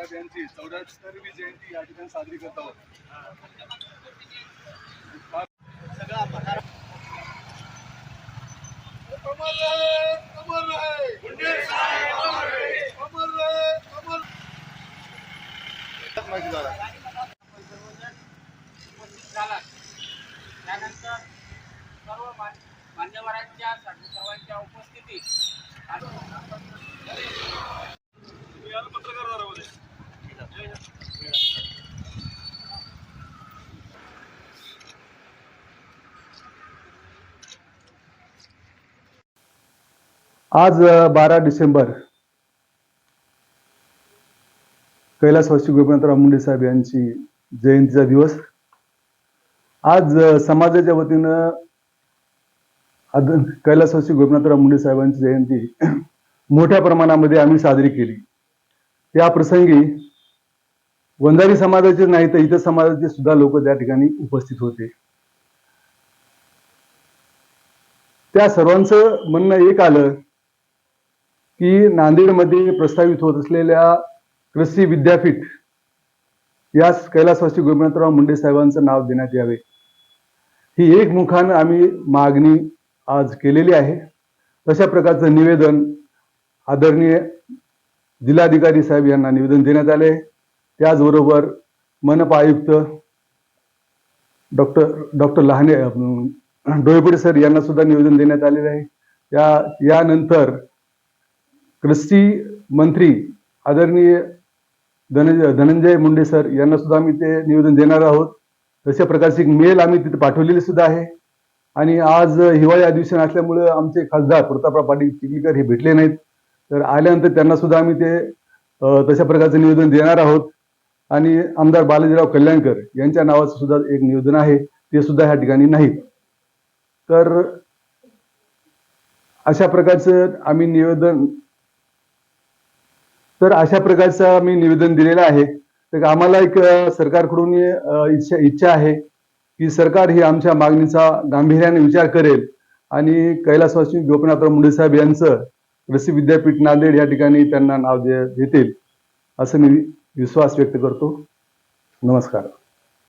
बाबासाहेब यांची चौऱ्याहत्तरवी जयंती या ठिकाणी साजरी करत आहोत. अमर झाला उपस्थित झाला त्यानंतर सर्व मान्यवरांच्या सर्वांच्या उपस्थितीत आज बारा डिसेंबर कैलासवासी गोपीनाथराव मुंडे साहेब यांची जयंतीचा दिवस. आज समाजाच्या वतीनं कैलासवासी गोपीनाथराव मुंडे साहेबांची जयंती मोठ्या प्रमाणामध्ये आम्ही साजरी केली. त्या प्रसंगी वंजारी समाजाचे नाही तर इतर समाजाचे सुद्धा लोक त्या ठिकाणी उपस्थित होते. त्या सर्वांचं म्हणणं एक आलं की नांदेडमध्ये प्रस्तावित होत असलेल्या कृषी विद्यापीठ यास कैलासवासी गोपीनाथराव मुंडे साहेबांचं नाव देण्यात यावे. ही एक मुखानं आम्ही मागणी आज केलेली आहे. तशा प्रकारचं निवेदन आदरणीय जिल्हाधिकारी साहेब यांना निवेदन देण्यात आले त्याचबरोबर मनपा आयुक्त डॉक्टर डॉक्टर लहाने डोळेपुडे सर यांना सुद्धा निवेदन देण्यात आलेले आहे. या यानंतर कृषी मंत्री आदरणीय धनंजय धनंजय मुंडे सर यांना सुद्धा आम्ही ते निवेदन देणार आहोत. तशा प्रकारची एक मेल आम्ही तिथे पाठवलेली सुद्धा आहे. आणि आज हिवाळी अधिवेशन असल्यामुळे आमचे खासदार प्रतापराव पाटील चिखलीकर हे भेटले नाहीत. तर आल्यानंतर त्यांना सुद्धा आम्ही ते तशा प्रकारचं निवेदन देणार आहोत. आणि आमदार बालाजीराव कल्याणकर यांच्या नावाचं सुद्धा एक निवेदन आहे. ते सुद्धा ह्या ठिकाणी नाहीत. तर अशा प्रकारचं आम्ही निवेदन तर अशा प्रकारचं आम्ही निवेदन दिलेलं आहे. तर आम्हाला एक सरकारकडून इच्छा इच्छा आहे की सरकार ही आमच्या मागणीचा गांभीर्याने विचार करेल. आणि कैलासवासी गोपीनाथराव मुंडे साहेब यांचं कृषी विद्यापीठ नांदेड या ठिकाणी त्यांना नाव दे- देतील. असं मी विश्वास व्यक्त करतो. नमस्कार.